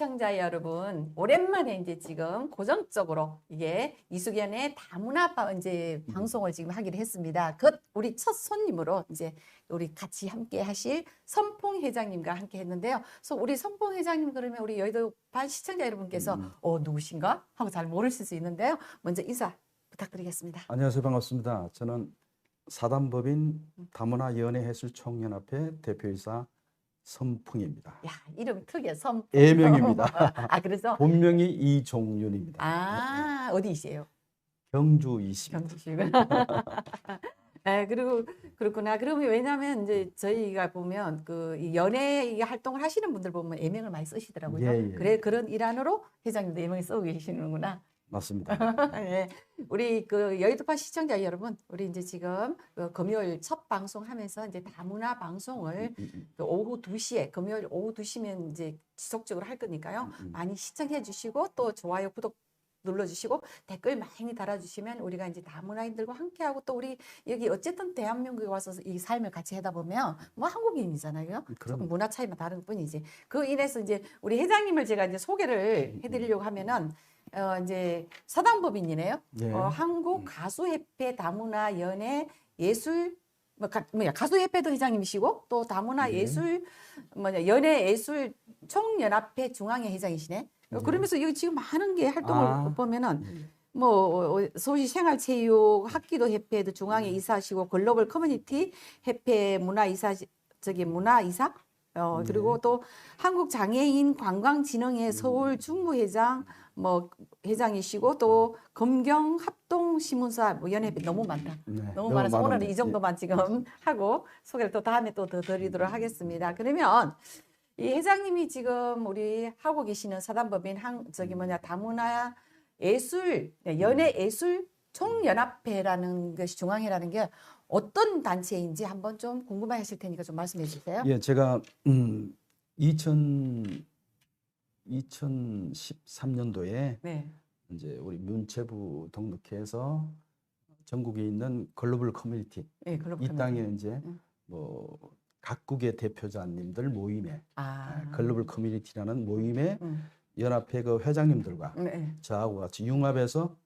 시청자 여러분, 오랜만에 이제 지금 고정적으로 이게 이수견의 다문화 바- 이제 방송을 지금 하기로 했습니다. 그 우리 첫 손님으로 이제 우리 같이 함께 하실 선풍 회장님과 함께 했는데요. 그래서 우리 선풍 회장님 그러면 우리 여의도 반 시청자 여러분께서 음. 어 누구신가 하고 잘 모르실 수 있는데요. 먼저 인사 부탁드리겠습니다. 안녕하세요. 반갑습니다. 저는 사단법인 다문화 연예해술 총연합회 대표이사 선풍입니다. 야 이름 특이해 선. 예명입니다. 아 그래서 본명이 이종윤입니다. 아 어디이세요? 경주 이십. 경주시고. 네, 그리고 그렇구나. 그러면 왜냐하면 이제 저희가 보면 그이 연예 이 활동을 하시는 분들 보면 예명을 많이 쓰시더라고요. 예, 예. 그래 그런 일환으로 회장님도 예명을 쓰고 계시는구나. 맞습니다. 예. 우리 그 여의도파 시청자 여러분, 우리 이제 지금 그 금요일 첫 방송 하면서 이제 다문화 방송을 음, 음, 그 오후 2시에 금요일 오후 2시면 이제 지속적으로 할 거니까요. 음, 음. 많이 시청해 주시고 또 좋아요, 구독 눌러 주시고 댓글 많이 달아 주시면 우리가 이제 다문화인들과 함께 하고 또 우리 여기 어쨌든 대한민국에 와서 이 삶을 같이 하다 보면 뭐 한국인이잖아요. 조금 문화 차이만 다른 뿐이지. 그 인해서 이제 우리 회장님을 제가 이제 소개를 음, 해 드리려고 하면은 어 이제 사단법인이네요. 예. 어, 한국 음. 가수협회 다문화 연예 예술 뭐 가, 뭐야 가수협회도 회장님이시고 또 다문화 네. 예술 뭐냐 연예 예술 총연합회 중앙회 회장이시네. 어, 네. 그러면서 여기 지금 많은 게 활동을 아. 보면은 음. 뭐 어, 소위 생활체육 학기도 협회도 중앙회 음. 이사시고 글로벌 커뮤니티 협회 문화 이사 저기 문화 이사 어 네. 그리고 또 한국 장애인 관광진흥회 음. 서울 중부회장 뭐 회장이시고 또 검경 합동 신문사 뭐 연회비 너무 많다. 네, 너무 많아서 오늘은 이 정도만 지금 하고 소개를 또 다음에 또 더 드리도록 하겠습니다. 그러면 이 회장님이 지금 우리 하고 계시는 사단법인 한 저기 뭐냐 다문화 예술 네, 연예 예술 총연합회라는 것이 중앙회라는 게 어떤 단체인지 한번 좀 궁금해하실 테니까 좀 말씀해 주세요. 예, 제가 음, 2000 2013년도에 네. 이제 우리 문체부 등록해서 전국에 있는 글로벌 커뮤니티 네, 글로벌 이 땅에 커뮤니티. 이제 음. 뭐 각국의 대표자님들 모임에 아. 아, 글로벌 커뮤니티라는 모임에 음. 연합회 그 회장님들과 네. 저하고 같이 융합해서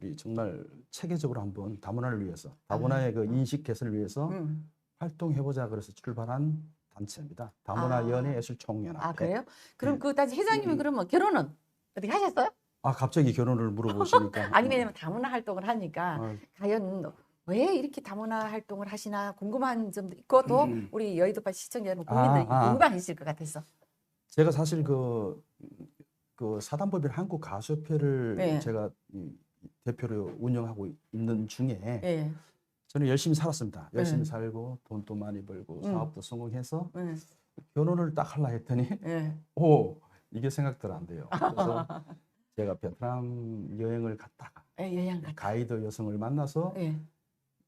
우리 정말 체계적으로 한번 다문화를 위해서 다문화의 그 인식 개선을 위해서 음. 활동해보자 그래서 출발한 단체입니다. 다문화 아. 연예예술총연합회. 아 그래요? 그럼 네. 그 다시 회장님은 음. 그러면 결혼은 어떻게 하셨어요? 아 갑자기 결혼을 물어보시니까 아니 왜냐면 다문화 활동을 하니까 아, 과연 왜 이렇게 다문화 활동을 하시나 궁금한 점도 있고 또 음. 우리 여의도파 시청자 여러분 국민들 아, 아. 궁금하실 것 같아서 제가 사실 그, 그 사단법인 한국 가수협회를 네. 제가 이 대표로 운영하고 있는 중에 예. 저는 열심히 살았습니다. 열심히 네. 살고 돈도 많이 벌고 음. 사업도 성공해서 예. 결혼을 딱 하려 했더니 예. 오 이게 생각대로 안 돼요. 그래서 제가 베트남 여행을 갔다가 예, 여행 갔다. 가이드 여성을 만나서 예.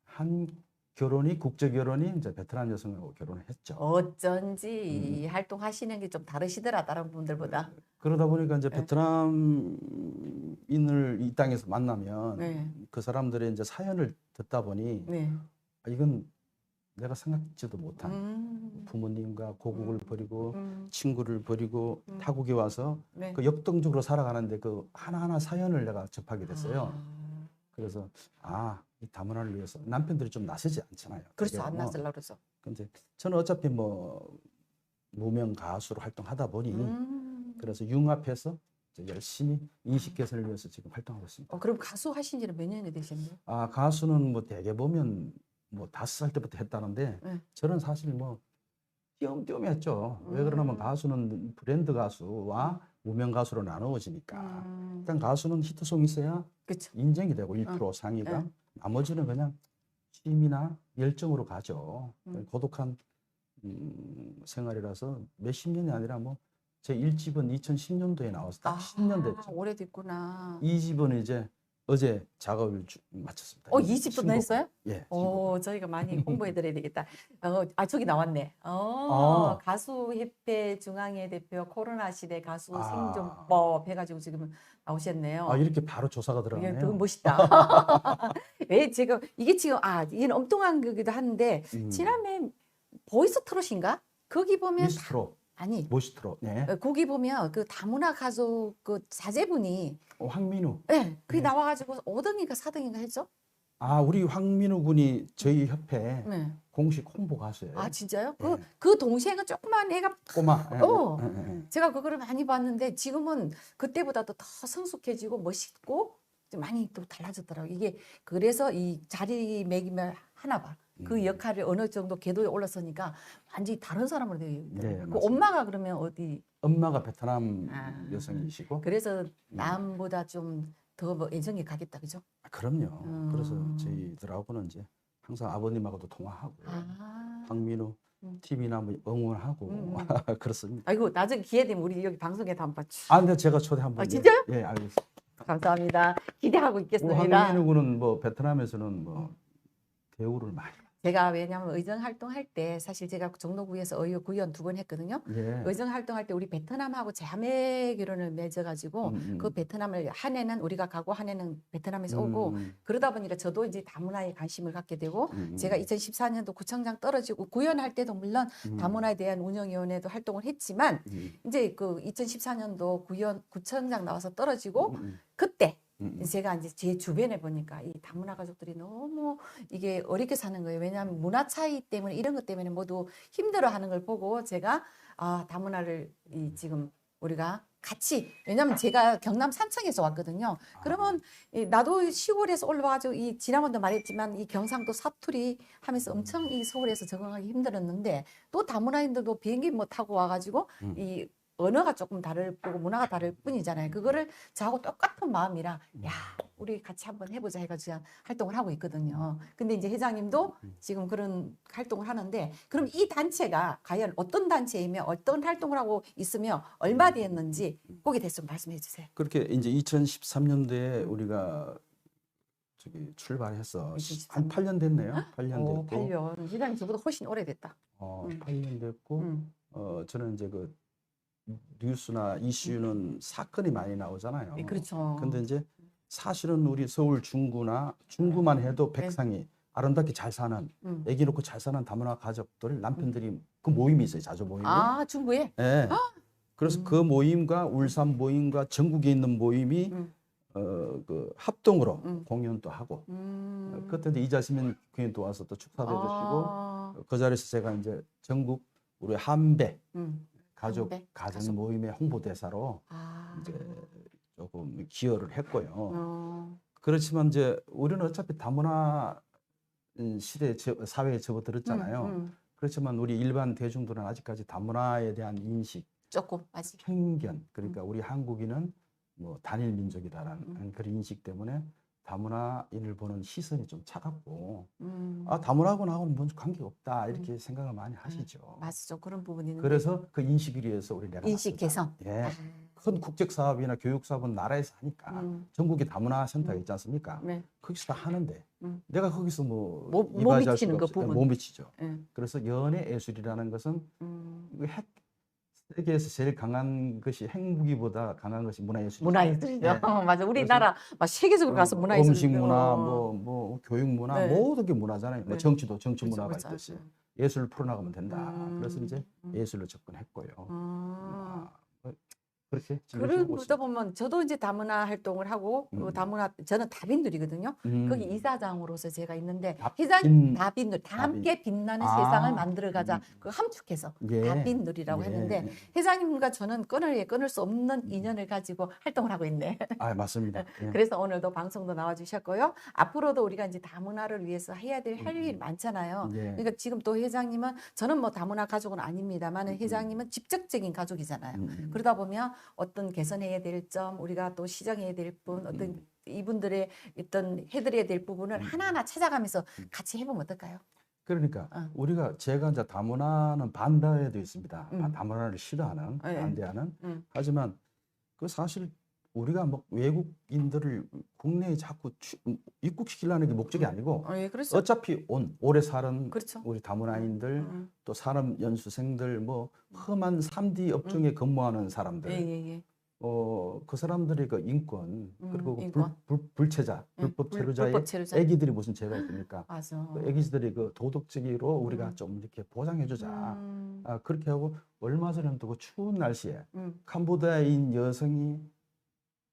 한 결혼이 국제 결혼이 이제 베트남 여성하고 결혼을 했죠. 어쩐지 음. 활동하시는 게 좀 다르시더라 다른 분들보다. 그러다 보니까 이제 네. 베트남인을 이 땅에서 만나면 네. 그 사람들의 이제 사연을 듣다 보니 네. 아, 이건 내가 생각지도 못한 음. 부모님과 고국을 음. 버리고 음. 친구를 버리고 음. 타국에 와서 네. 그 역동적으로 살아가는데 그 하나하나 사연을 내가 접하게 됐어요. 아. 그래서 아, 이 다문화를 위해서 남편들이 좀 나서지 않잖아요. 그렇죠. 안 뭐. 나설라 그래서. 근데 저는 어차피 뭐 무명 가수로 활동하다 보니 음. 그래서 융합해서 열심히 인식 개선을 위해서 지금 활동하고 있습니다. 어, 그럼 가수 하신 지는 몇 년이 되셨나요? 아 가수는 뭐 대개 보면 뭐 다섯 살 때부터 했다는데 네. 저는 사실 뭐 띄엄띄엄 했죠. 왜 그러냐면 음. 가수는 브랜드 가수와 무명 가수로 나누어지니까 음. 일단 가수는 히트송 있어야 그렇죠. 인정이 되고 1% 상위가 네. 나머지는 그냥 취미나 열정으로 가죠. 음. 고독한 음, 생활이라서 몇 십 년이 아니라 뭐제 1집은 2010년도에 나와서 딱 10년 됐죠. 오래됐구나. 이 집은 이제 어제 작업을 주- 마쳤습니다. 어, 이 집도 신곡. 냈어요? 예. 오, 저희가 많이 홍보해 드려야 되겠다. 어, 아, 저기 나왔네. 어, 아. 가수협회 중앙회 대표 코로나 시대 가수 아. 생존법 해가지고 지금 나오셨네요. 아 이렇게 바로 조사가 들어가네요. 되게 멋있다. 왜 지금 이게 지금 아 이게 엉뚱한 거기도 한데 음, 지난해 보이스 트롯인가? 거기 보면 미스트로. 아니 모시트로. 네. 어, 거기 보면 그 다문화 가족 그 자제분이 어, 황민우. 예, 그게 네. 나와가지고 5등인가 4등인가 했죠? 아, 우리 황민우 군이 저희 협회 네. 공식 홍보 가수예요. 아 진짜요? 네. 그, 그 동생은 조그만 애가 꼬마. 예, 어. 예, 예, 예. 제가 그거를 많이 봤는데 지금은 그때보다도 더 성숙해지고 멋있고 좀 많이 또 달라졌더라고요. 이게 그래서 이 자리 매김을 하나 봐. 그 음. 역할을 어느 정도 궤도에 올랐으니까 완전히 다른 사람으로 되어 있더라고요. 네, 그. 엄마가 그러면 어디 엄마가 베트남 아. 여성이시고. 그래서 남보다 좀 더 뭐 애정이 가겠다 그죠? 아, 그럼요. 그래서 음. 저희들하고는 이제 항상 아버님하고도 통화하고 아. 황민우 음. TV나 뭐 응원하고 음, 그렇습니다. 아이고 나중에 기회 되면 우리 여기 방송에 도 한번 쭉. 아, 근데 제가 초대 한번. 아, 진짜요? 예, 알겠습니다. 감사합니다. 기대하고 뭐 있겠습니다. 황민우 군은 뭐 베트남에서는 뭐 대우를 많이. 제가 왜냐하면 의정 활동할 때 사실 제가 종로구에서 의회 구의원 두 번 했거든요. 예. 의정 활동할 때 우리 베트남하고 자매 결혼을 맺어가지고 음, 음. 그 베트남을 한 해는 우리가 가고 한 해는 베트남에서 오고 음, 그러다 보니까 저도 이제 다문화에 관심을 갖게 되고 음, 음. 제가 2014년도 구청장 떨어지고 구의원 할 때도 물론 음, 다문화에 대한 운영위원회도 활동을 했지만 음, 이제 그 2014년도 구의원 구청장 나와서 떨어지고 음, 음, 그때 음, 음. 제가 이제 제 주변에 보니까 이 다문화 가족들이 너무 이게 어렵게 사는 거예요. 왜냐하면 문화 차이 때문에 이런 것 때문에 모두 힘들어하는 걸 보고 제가 아 다문화를 이 지금 우리가 같이 왜냐하면 제가 경남 산청에서 왔거든요. 그러면 이 나도 시골에서 올라와가지고 이 지난번도 말했지만 이 경상도 사투리 하면서 엄청 이 서울에서 적응하기 힘들었는데 또 다문화인들도 비행기 못 타고 와가지고 음. 이 언어가 조금 다를 뿐고 문화가 다를 뿐이잖아요. 그거를 저하고 똑같은 마음이라 음. 야 우리 같이 한번 해보자 해가지고 활동을 하고 있거든요. 근데 이제 회장님도 음. 지금 그런 활동을 하는데 그럼 이 단체가 과연 어떤 단체이며 어떤 활동을 하고 있으며 얼마 됐는지 거기에 대해서 좀 말씀해 주세요. 그렇게 이제 2013년도에 우리가 저기 출발해서 2013 한 8년 됐네요. 8년 오, 됐고. 8년. 회장님 저보다 훨씬 오래됐다. 어, 음. 8년 됐고 음. 어, 저는 이제 그 뉴스나 이슈는 사건이 많이 나오잖아요. 예, 그렇죠. 근데 이제 사실은 우리 서울 중구나 중구만 해도 네. 백상이 아름답게 잘 사는 음. 애기 놓고 잘 사는 다문화 가족들 남편들이 그 모임이 있어요. 자주 모임이. 아 중구에. 예. 그래서 음. 그 모임과 울산 모임과 전국에 있는 모임이 음. 어, 그 합동으로 음. 공연도 하고 음. 그때 이제 이자시민 교인도 와서 또 축사도 해주시고 아, 그 자리에서 제가 이제 전국 우리 한배 음. 가족 한배 가정 가족. 모임의 홍보대사로 아. 이제 조금 기여를 했고요. 어. 그렇지만 이제 우리는 어차피 다문화 음, 시대 저- 사회에 접어들었잖아요. 음, 음. 그렇지만 우리 일반 대중들은 아직까지 다문화에 대한 인식, 조금 아직. 편견, 그러니까 우리 한국인은 뭐 단일 민족이다라는 음. 그런 인식 때문에 다문화인을 보는 시선이 좀 차갑고 음. 아 다문화하고는 하고는 뭔 관계가 없다 이렇게 생각을 많이 하시죠. 맞죠. 그런 부분이. 그래서 그 인식을 위해서 우리 내가 인식. 개선. 예. 아. 큰 국책 사업이나 교육 사업은 나라에서 하니까 음. 전국에 다문화 센터가 음. 있지 않습니까? 네. 거기서 다 하는데 음. 내가 거기서 뭐 못- 못 이바지할 미치는 수가 그. 부분. 못 미치죠. 예. 그래서 연애 예술이라는 것은 음. 이거 핵 세계에서 제일 강한 것이 핵무기보다 강한 것이 문화예술이죠. 문화예술이죠. 네. 맞아. 우리나라 막 세계적으로 가서 어, 문화예술. 음식 문화, 뭐, 뭐 교육 문화, 네. 모든 게 문화잖아요. 뭐 네. 정치도 정치 그렇죠, 문화가 그렇죠. 있듯이 예술을 풀어나가면 된다. 그래서 음. 이제 음. 예술로 접근했고요. 음. 아, 뭐 진행하고 거다 있습니다. 보면 저도 이제 다문화 활동을 하고 그 음. 다문화 저는 다빈들이거든요. 음. 거기 이사장으로서 제가 있는데 다빈- 회장 다빈들 다. 함께 빛나는 아. 세상을 만들어가자 음. 그 함축해서 예. 다빈들이라고 예. 했는데 회장님과 저는 끊을 끊을 수 없는 인연을 가지고 활동을 하고 있네. 아 맞습니다. 예. 그래서 오늘도 방송도 나와주셨고요. 앞으로도 우리가 이제 다문화를 위해서 해야 될할 음. 일 많잖아요. 예. 그러니까 지금 또 회장님은 저는 뭐 다문화 가족은 아닙니다만 음. 회장님은 직접적인 가족이잖아요. 음, 음. 그러다 보면 어떤 개선해야 될 점, 우리가 또 시정해야 될 분, 어떤 음. 이분들의 어떤 해드려야 될 부분을 음. 하나하나 찾아가면서 음. 같이 해보면 어떨까요? 그러니까 어. 우리가 제가 이제 다문화는 반대에도 있습니다. 음. 다문화를 싫어하는 예. 반대하는 음. 하지만 그 사실 우리가 뭐 외국인들을 국내에 자꾸 취- 입국시키려는 게 목적이 아니고 어, 예. 어차피 온 오래 사는 그렇죠. 우리 다문화인들 음. 또 산업 연수생들 뭐 험한 3D 업종에 근무하는 사람들 예, 예, 예. 어, 그 사람들이 그 인권 음, 그리고 그 인권. 불, 불, 불체자, 예, 불법 불- 체류자의. 애기들이 무슨 죄가 있습니까? 그 애기들이 그 도덕적으로 우리가 음. 좀 이렇게 보장해주자. 음, 아, 그렇게 하고 얼마 전에는 또그 추운 날씨에 음. 캄보디아인 여성이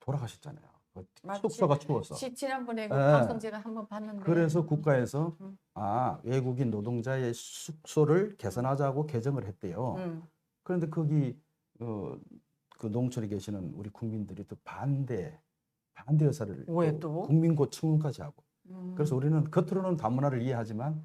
돌아가셨잖아요. 그. 숙소가 추워서. 지, 지난번에 그 예. 방송 제가 한번 봤는데. 그래서 국가에서 음. 아 외국인 노동자의 숙소를 개선하자고 개정을 했대요. 음, 그런데 거기 어, 그 농촌에 계시는 우리 국민들이 또 반대 반대 의사를 왜 또? 국민고 청원까지 하고 음. 그래서 우리는 겉으로는 다문화를 이해하지만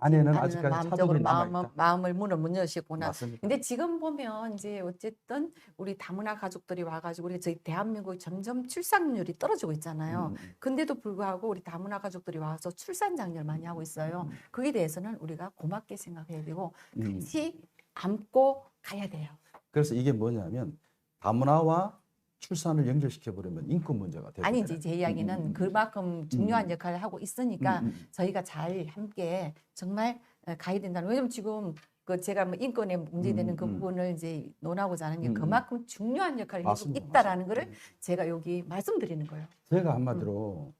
나는 아직까지 마음적으로 마음을. 마음을 문을 못 여시구나. 맞습니다. 근데 지금 보면 이제 어쨌든 우리 다문화 가족들이 와가지고 우리 저희 대한민국이 점점 출산율이 떨어지고 있잖아요. 음, 음, 근데도 불구하고 우리 다문화 가족들이 와서 출산 장려를 많이 하고 있어요. 음, 거기에 대해서는 우리가 고맙게 생각해야 되고 음. 같이 안고 가야 돼요. 그래서 이게 뭐냐면 다문화와 출산을 연결시켜 버리면 인권 문제가 되고 아니지 제 이야기는 음, 음, 음. 그만큼 중요한 음. 역할을 하고 있으니까 저희가 잘 함께 정말 어, 가야 된다는 왜냐면 지금 그 제가 뭐 인권에 문제되는 음, 그 음. 부분을 이제 논하고자 하는 게 음, 음. 그만큼 중요한 역할을 맞습니다. 있다라는 맞습니다. 거를 제가 여기 말씀드리는 거예요. 제가 한마디로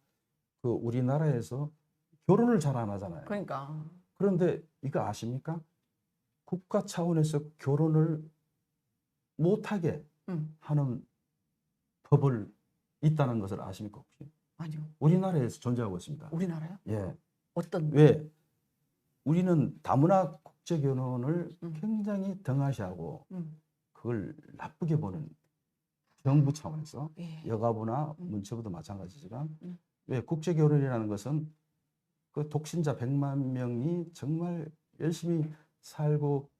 그 우리나라에서 결혼을 잘 안 하잖아요. 그러니까 그런데 이거 아십니까? 국가 차원에서 결혼을 못하게 음, 하는 법을 있다는 것을 아십니까 혹시? 아니요 우리나라에서 존재하고 있습니다. 우리나라요? 예. 어떤 왜? 우리는 다문화 국제 결혼을 음. 굉장히 등하시하고 음, 그걸 나쁘게 보는 정부 차원에서 예. 여가부나 음. 문체부도 마찬가지지만 음. 왜 국제 결혼이라는 것은 그 독신자 100만 명이 정말 열심히 살고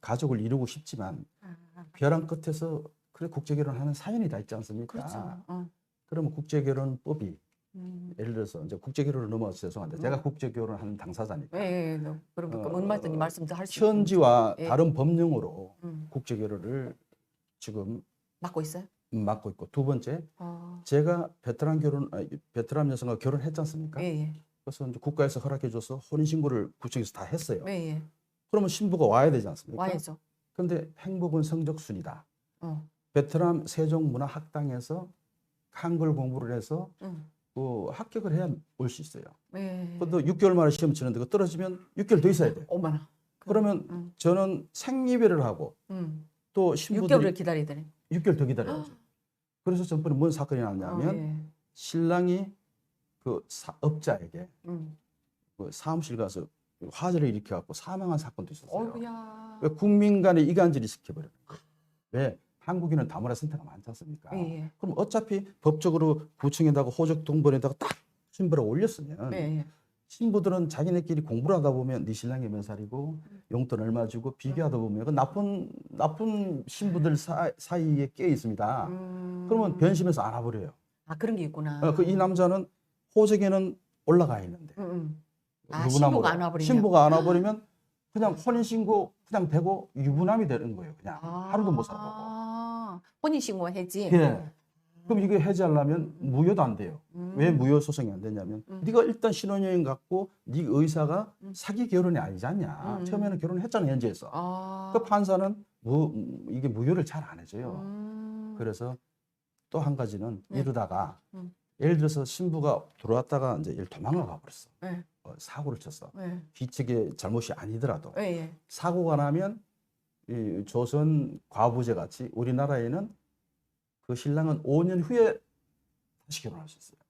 가족을 이루고 싶지만 아, 벼랑 끝에서 그래 국제 결혼하는 사연이 다 있지 않습니까? 그렇죠. 어. 그러면 국제 결혼법이 음. 예를 들어서 이제 국제 결혼을 넘어서 죄송한데 음. 제가 국제 결혼하는 당사자니까 예, 예, 예. 그럼 어, 문 말씀님 말씀도 할수 있고. 현지와 예. 다른 법령으로 음, 국제 결혼을 지금 맡고 있어요? 맡고 있고 두 번째 어. 제가 베트남 결혼 아니, 베트남 여성과 결혼했지 않습니까? 예, 예. 그래서 이제 국가에서 허락해줘서 혼인 신고를 구청에서 다 했어요. 예, 예. 그러면 신부가 와야 되지 않습니까? 와야죠. 근데 행복은 성적순이다. 어. 베트남 세종문화학당에서 한글 공부를 해서 음. 그 합격을 해야 올 수 있어요. 예. 그것도 6개월 만에 시험 치는데 그 떨어지면 6개월 더 있어야 돼. 오마나. 그러면 음. 저는 생리배를 하고 음. 또 6개월을 신부들이 기다려야 되네. 6개월 더 기다려야죠. 그래서 전번에 뭔 사건이 났냐면 어, 예. 신랑이 그 사 업자에게 음. 그 사무실 가서 화재를 일으켜 갖고 사망한 사건도 있었어요. 어이구야. 왜 국민 간의 이간질이 시켜버려요. 왜? 한국인은 다문화 센터가 많지 않습니까? 예, 예. 그럼 어차피 법적으로 구청에다가 호적 동본에다가 딱 신부를 올렸으면 예, 예. 신부들은 자기네끼리 공부를 하다 보면 네 신랑이 몇 살이고 용돈 얼마 주고 비교하다 보면 그 나쁜 나쁜 신부들 사, 사이에 끼어 있습니다. 음. 그러면 변심해서 알아버려요. 아 그런 게 있구나. 그이 남자는 호적에는 올라가 있는데 음, 음. 아. 신부가 안 와버리면? 신부가 안 와버리면 그냥 혼인 신고 그냥 되고 유부남이 되는 거예요. 그냥 하루도 못 살아보고. 아, 혼인신고 해지. 예. 그럼 이거 해지하려면 무효도 안 돼요. 음. 왜 무효 소송이 안 되냐면 음. 네가 일단 신혼여행 갔고 네 의사가 음. 사기 결혼이 아니지 않냐. 음. 처음에는 결혼했잖아 현지에서. 아. 그 판사는 무, 이게 무효를 잘 안 해줘요. 음. 그래서 또 한 가지는 네. 이러다가 음. 예를 들어서 신부가 들어왔다가 이제 일 도망을 가버렸어. 네. 어, 사고를 쳤어. 네. 뒤측의 잘못이 아니더라도 예, 예. 사고가 나면 이 조선 과부제 같이 우리나라에는 그 신랑은 5년 후에 다시 결혼할 수 있어요.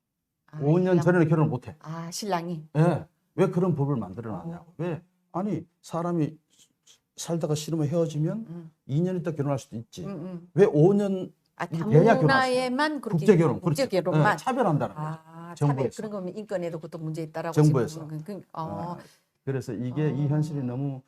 아, 5년 신랑- 전에는 결혼을 못 해. 아 신랑이. 예. 왜 그런 법을 만들어 놨냐고. 어. 왜? 아니, 사람이 살다가 싫으면 헤어지면 음. 2년 있다 결혼할 수도 있지. 음, 음. 왜 5년 아 그렇게 국제 결혼, 국제 그렇죠. 결혼만. 예, 차별한다는 거죠. 아, 차별 정부에서. 그런 거면 인권에도 그것도 문제 있다라고 정부에서. 그, 그, 어, 아, 그래서 이게 이 아. 현실이 너무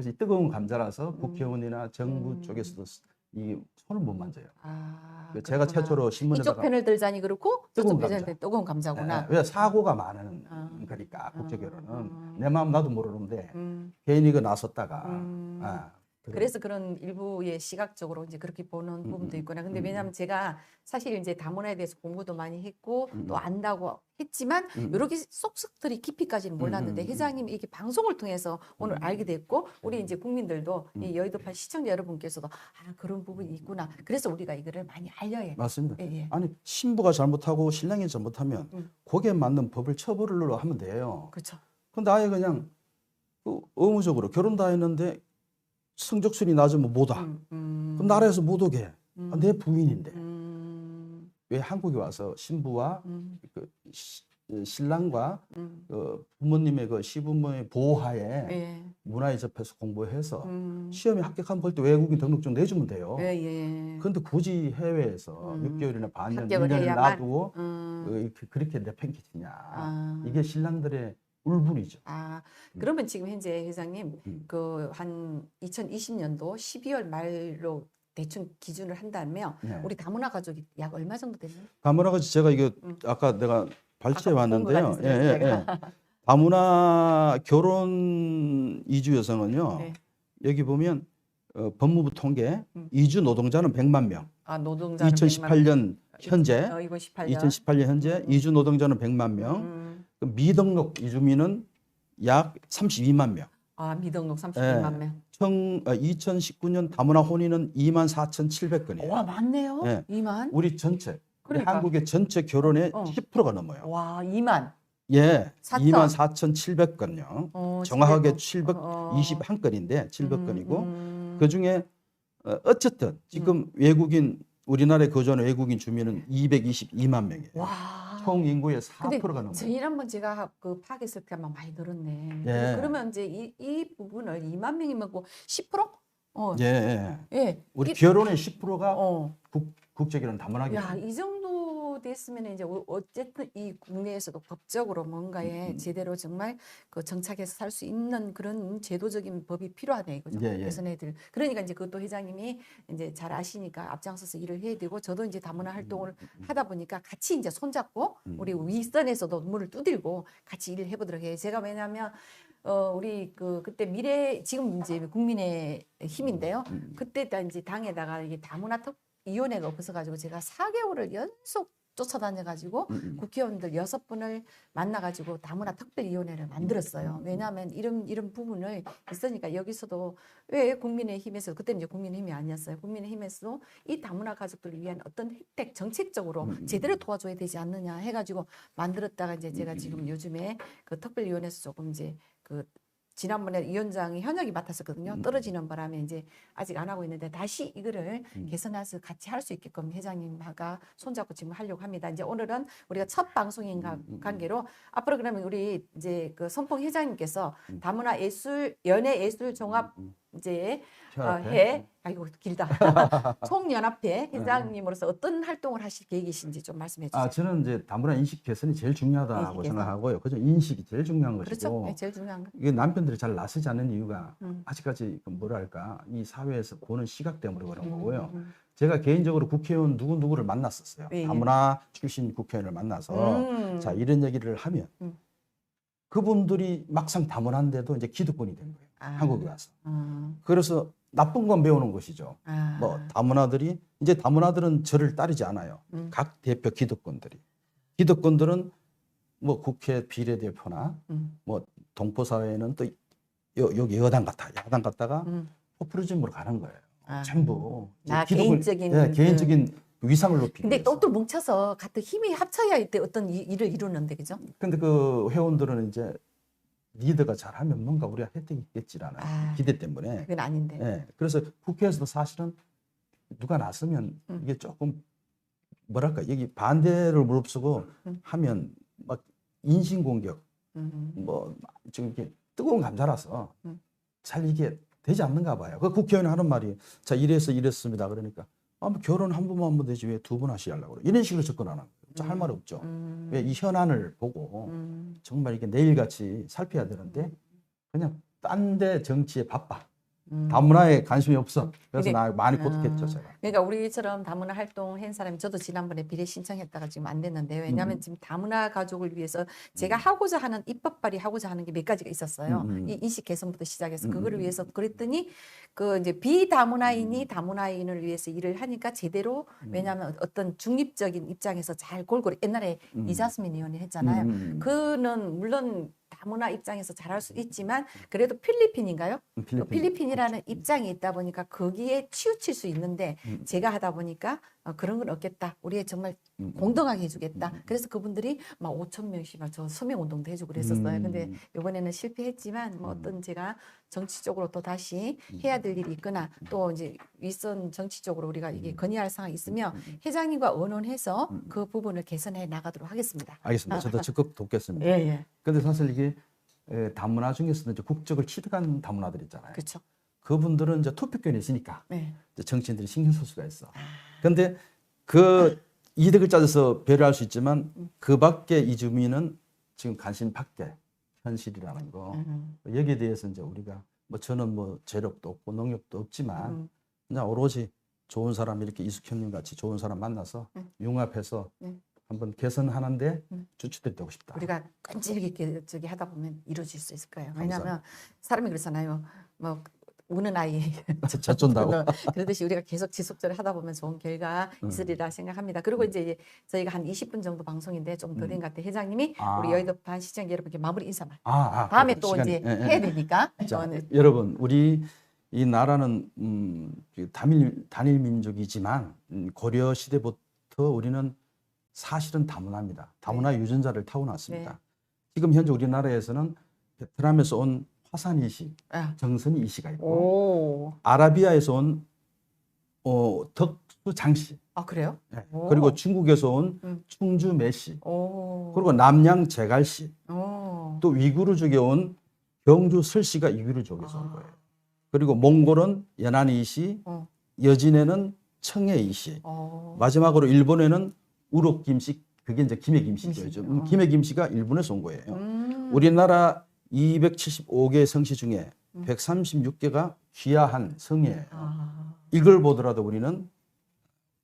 그래서 이 뜨거운 감자라서 음. 국회의원이나 정부 음. 쪽에서도 이 손을 못 만져요. 아, 그 제가 그렇구나. 최초로 이쪽 신문에다가 편을 들자니 그렇고 뜨거운 저쪽 감자. 편을 뜨거운 감자구나. 예, 왜 사고가 많은 아. 거니까 국제 결혼은 음. 내 마음 나도 모르는데 음, 괜히 그 나섰다가 음. 아, 그래서 그런 일부의 시각적으로 이제 그렇게 보는 음, 부분도 음, 있구나. 근데 음, 왜냐하면 제가 사실 이제 다문화에 대해서 공부도 많이 했고 음, 또 음. 안다고 했지만 음. 이렇게 쏙쏙들이 깊이까지는 몰랐는데 회장님이 이렇게 방송을 통해서 오늘 음. 알게 됐고 우리 이제 국민들도 이 음. 여의도판 시청자 여러분께서도 아 그런 부분이 있구나. 그래서 우리가 이거를 많이 알려야 해. 맞습니다. 예, 예. 아니 신부가 잘못하고 신랑이 잘못하면 음. 거기에 맞는 법을 처벌을 하면 돼요. 그렇죠. 근데 아예 그냥 그 의무적으로 결혼 다 했는데 성적순이 낮으면 못 와. 음, 음, 그럼 나라에서 못 오게. 해. 음, 아, 내 부인인데 음, 왜 한국에 와서 신부와 음, 그 시- 신랑과 음, 그 부모님의 그 시부모의 보호하에 예, 문화에 접해서 공부해서 음, 시험에 합격하면 그때 외국인 등록증 내주면 돼요. 예, 예. 그런데 굳이 해외에서 음. 6개월이나 반년, 합격을 1년을 해야만? 놔두고 음, 어, 이렇게 그렇게 내팽개치냐. 아. 이게 신랑들의 울분이죠. 아, 음. 그러면 지금 현재 회장님 음. 그한 2020년도 12월 말로 대충 기준을 한다면 네. 우리 다문화 가족이 약 얼마 정도 되나요? 다문화가 제가 이거 음. 아까 내가 발췌해 아까 본것 왔는데요. 같았어요, 제가. 다문화 결혼 이주 여성은요. 네. 여기 보면 어, 법무부 통계 음. 이주 노동자는 100만 명. 아, 노동자는 2018년 현재 어, 이거 18년. 2018년 현재 음. 이주 노동자는 100만 명. 음. 그 미등록 이주민은 약 32만 명. 아, 미등록 32만 명. 청, 어, 2019년 다문화 혼인은 2만 4,700건이에요. 와, 많네요. 네. 2만. 우리 전체 그러니까. 한국의 전체 결혼의 어. 10%가 넘어요. 와, 2만. 예, 사천. 2만 4,700건요. 어, 정확하게 칠백- 어, 721건인데 700건이고 음, 그 중에 어, 어쨌든 지금 외국인 우리나라에 거주하는 외국인 주민은 222만 명이에요. 와. 총 인구의 근데 4%가 넘어요. 지난번 제가 그 파악했을 때만 많이 늘었네. 예. 그러면 이제 이, 이 부분을 2만 명이면 그 10%? 어, 예, 예. 예. 우리 이- 결혼의 10%가 어. 국, 국제결혼 다문화기 야, 이 정도 됐으면 이제 어- 어쨌든 이 국내에서도 법적으로 뭔가에 음, 음. 제대로 정말 그 정착해서 살 수 있는 그런 제도적인 법이 필요하네 이거죠. 예, 예. 그래서 애들 그러니까 이제 그것도 회장님이 이제 잘 아시니까 앞장서서 일을 해야 되고 저도 이제 다문화 활동을 하다 보니까 같이 이제 손잡고 음. 우리 윗선에서도 물을 두들고 같이 일을 해보도록 해요. 제가 왜냐하면 어 우리 그 그때 미래 지금 이제 국민의 힘인데요. 음. 그때 다 이제 당에다가 이게 다문화 특 위원회가 없어서 가지고 제가 4개월을 연속 쫓아다녀 가지고 음, 음. 국회의원들 여섯 분을 만나 가지고 다문화 특별위원회를 만들었어요. 왜냐하면 이런 이런 부분을 있으니까 여기서도 왜 국민의힘에서 그때 이제 국민의힘이 아니었어요. 국민의힘에서도 이 다문화 가족들을 위한 어떤 혜택 정책적으로 음, 음. 제대로 도와줘야 되지 않느냐 해가지고 만들었다가 이제 제가 음, 지금 요즘에 그 특별위원회에서 조금 이제 그 지난번에 위원장이 현역이 맡았었거든요. 음. 떨어지는 바람에 이제 아직 안 하고 있는데 다시 이거를 음. 개선해서 같이 할 수 있게끔 회장님과 손잡고 지금 하려고 합니다. 이제 오늘은 우리가 첫 방송인 가- 음. 관계로 앞으로 그러면 우리 이제 그 선봉 회장님께서 음. 다문화 예술 연예 예술 종합. 이제 어, 협회? 해 아이고 길다 총연합회 회장님으로서 어떤 활동을 하실 계획이신지 좀 말씀해 주세요. 아 저는 이제 다문화 인식 개선이 제일 중요하다고 인식 개선. 생각하고요. 그죠? 인식이 제일 중요한 그렇죠. 것이고 네, 제일 중요한 거. 이게 남편들이 잘 나서지 않는 이유가 음. 아직까지 그 뭐랄까 이 사회에서 보는 시각 때문에 그런 음, 거고요. 음, 제가 개인적으로 국회의원 누구 누구를 만났었어요. 예, 예. 다문화 출신 국회의원을 만나서 음. 자 이런 얘기를 하면 음. 그분들이 막상 다문화인데도 이제 기득권이 된 거예요. 아. 한국에 와서. 음, 그래서 나쁜 건 배우는 것이죠. 아. 뭐 다문화들이 이제 다문화들은 저를 따르지 않아요. 음. 각 대표 기득권들이 기득권들은 뭐 국회 비례대표나 음, 뭐 동포 사회는 또 여, 여기 여당 같아 야당 같다가 음. 포퓰리즘으로 가는 거예요. 아. 전부 아, 기득권- 개인적인 예, 그- 개인적인 위상을 높이기 근데 위해서. 또또 뭉쳐서 같은 힘이 합쳐야 이때 어떤 이- 일을 이루는데 그죠? 근데 그 회원들은 이제 리더가 잘하면 뭔가 우리가 혜택이 있겠지라는 아. 기대 때문에 그건 아닌데. 예, 그래서 국회에서도 사실은 누가 나서면 음. 이게 조금 뭐랄까 여기 반대를 무릅쓰고 음. 하면 막 인신 공격 음. 뭐 지금 이렇게 뜨거운 감자라서 음. 잘 이게 되지 않는가 봐요. 그 국회의원이 하는 말이 자 이래서 이랬습니다. 그러니까 아, 뭐 결혼 한 번만 하면 되지 왜 두 번 하시려고 그래. 이런 식으로 접근하는 거예요. 할말 없죠. 음. 왜이 현안을 보고 음. 정말 이게 내일같이 살펴야 되는데 그냥 딴 데 정치에 바빠. 음. 다문화에 관심이 없어. 그래서 근데- 나 많이 아. 고독했죠 제가. 그러니까 우리처럼 다문화 활동한 사람이 저도 지난번에 비례 신청했다가 지금 안 됐는데 왜냐하면 음. 지금 다문화 가족을 위해서 제가 하고자 하는 입법 발의 하고자 하는 게 몇 가지가 있었어요. 음, 음. 이 인식 개선부터 시작해서 음, 그거를 음. 위해서 그랬더니 그 이제 비다문화인이 다문화인을 위해서 일을 하니까 제대로 왜냐하면 어떤 중립적인 입장에서 잘 골고루 옛날에 음. 이자스민 의원이 했잖아요. 음, 음, 그는 물론 다문화 입장에서 잘할 수 있지만 그래도 필리핀인가요? 음, 그 필리핀 이라는 입장이 있다 보니까 거기에 치우칠 수 있는데 음. 제가 하다 보니까 어, 그런 건 없겠다. 우리 정말 음, 공정하게 해주겠다. 그래서 그분들이 막 5천 명씩 막 저 서명 운동도 해주고 그랬었어요. 음. 근데 이번에는 실패했지만 뭐 어떤 제가 정치적으로 또 다시 해야 될 일이 있거나 또 이제 윗선 정치적으로 우리가 이게 건의할 상황이 있으면 회장님과 의논해서 그 부분을 개선해 나가도록 하겠습니다. 알겠습니다. 저도 적극 돕겠습니다. 예, 예. 근데 사실 이게 에, 다문화 중에서도 이제 국적을 취득한 다문화들 있잖아요. 그렇죠. 그분들은 이제 투표권이 있으니까 네. 이제 정치인들이 신경 쓸 수가 있어. 근데 그 이득을 따져서 배려할 수 있지만 그 밖에 이 주민은 지금 관심 밖에 현실이라는 거. 음, 여기에 대해서 이제 우리가 뭐 저는 뭐 재력도 없고 농력도 없지만 음. 그냥 오로지 좋은 사람 이렇게 이숙현님 같이 좋은 사람 만나서 음. 융합해서 음. 한번 개선하는데 음. 주체들이 되고 싶다. 우리가 끈질기게 저기 하다 보면 이루어질 수 있을 거예요. 왜냐하면 사람이 그렇잖아요. 뭐 우는 아이 젖준다고. 그러듯이 우리가 계속 지속적으로 하다 보면 좋은 결과 음. 있으리라 생각합니다. 그리고 이제 저희가 한 20분 정도 방송인데 좀더된것 같아요. 회장님이 아. 우리 여의도판 시청자 여러분께 마무리 인사만. 아, 아, 다음에 그래, 또 시간이. 이제 예, 예. 해야 되니까. 자, 어, 네. 여러분 우리 이 나라는 음, 그 단일 단일 민족이지만 음, 고려 시대부터 우리는 사실은 다문화입니다. 다문화 유전자를 타고났습니다. 네. 지금 현재 우리나라에서는 베트남에서 온 화산 이시, 아. 정선이 이시가 있고 오. 아라비아에서 온 어, 덕수 장씨, 아 그래요? 예. 오. 그리고 중국에서 온 음. 충주 매씨, 오. 그리고 남양 제갈씨, 오. 또 위구르족에 온 경주 설씨가 위구르족에서 온 아. 거예요. 그리고 몽골은 연안이 씨, 어. 여진에는 청해이 씨, 어. 마지막으로 일본에는 우럭 김씨, 그게 이제 김해 김씨죠. 김씨. 음, 어. 김해 김씨가 일본에서 온 거예요. 음. 우리나라 275개 성씨 중에 음. 136개가 귀화한 성이에요. 아. 이걸 보더라도 우리는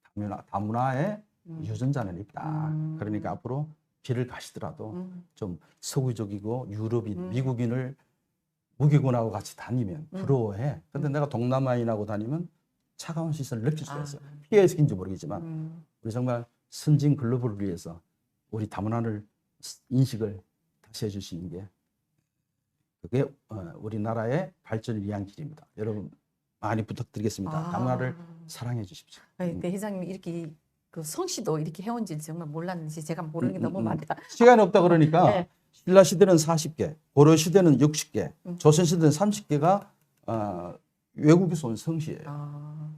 다문화, 다문화의 음. 유전자는 있다. 음. 그러니까 앞으로 길을 가시더라도 음. 좀 서구적이고 유럽인, 음. 미국인을 무기군하고 같이 다니면 음. 부러워해. 근데 내가 동남아인하고 다니면 차가운 시선을 느낄 수가 아. 있어요. 피해서인지 모르겠지만 음. 우리 정말 선진 글로벌을 위해서 우리 다문화를 인식을 다시 있는 게 그게 어, 우리나라의 발전을 위한 길입니다. 여러분 많이 부탁드리겠습니다. 아. 다문화를 사랑해 주십시오. 아니, 근데 회장님이 이렇게 그 성씨도 이렇게 해온 지 정말 몰랐는지 제가 모르는 게 음, 너무 음, 음. 많다. 시간이 없다 그러니까 네. 신라 시대는 40개, 고려 시대는 60개, 음. 조선 시대는 30개가 어, 외국에서 온 성씨예요. 아,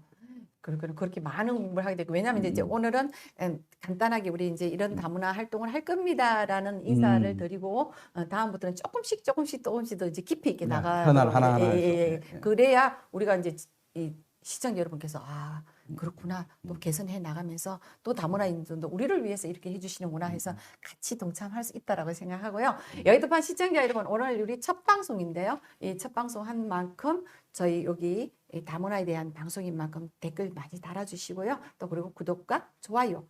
그렇게 그렇게 많은 공부를 하게 되고 왜냐하면 이제 음. 오늘은 음, 간단하게 우리 이제 이런 다문화 활동을 할 겁니다라는 인사를 음. 드리고 어, 다음부터는 조금씩 조금씩 조금씩 더 이제 깊이 있게 네, 나가. 하나, 하나, 예, 하나 예, 예. 해서. 예, 예. 그래야 우리가 이제 이 시청자 여러분께서 아 그렇구나 또 개선해 나가면서 또 다문화인들도 우리를 위해서 이렇게 해주시는구나 해서 같이 동참할 수 있다라고 생각하고요. 여의도판 시청자 여러분 오늘 우리 첫 방송인데요. 이 첫 방송 한 만큼 저희 여기 이 다문화에 대한 방송인 만큼 댓글 많이 달아주시고요. 또 그리고 구독과 좋아요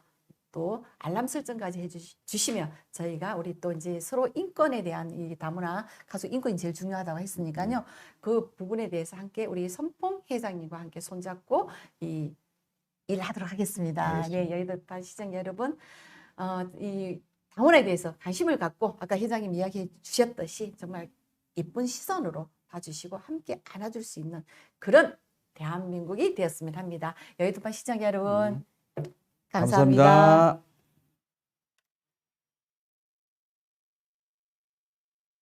또 알람 설정까지 해주시면 저희가 우리 또 이제 서로 인권에 대한 이 다문화 가수 인권이 제일 중요하다고 했으니까요. 그 부분에 대해서 함께 우리 선봉 회장님과 함께 손잡고 이 일하도록 하겠습니다. 알겠습니다. 네, 여의도판 시청자 여러분, 어, 이 다문화에 대해서 관심을 갖고 아까 회장님 이야기해 주셨듯이 정말 예쁜 시선으로 봐주시고 함께 안아줄 수 있는 그런 대한민국이 되었으면 합니다. 여의도판 시청자 여러분, 감사합니다. 감사합니다.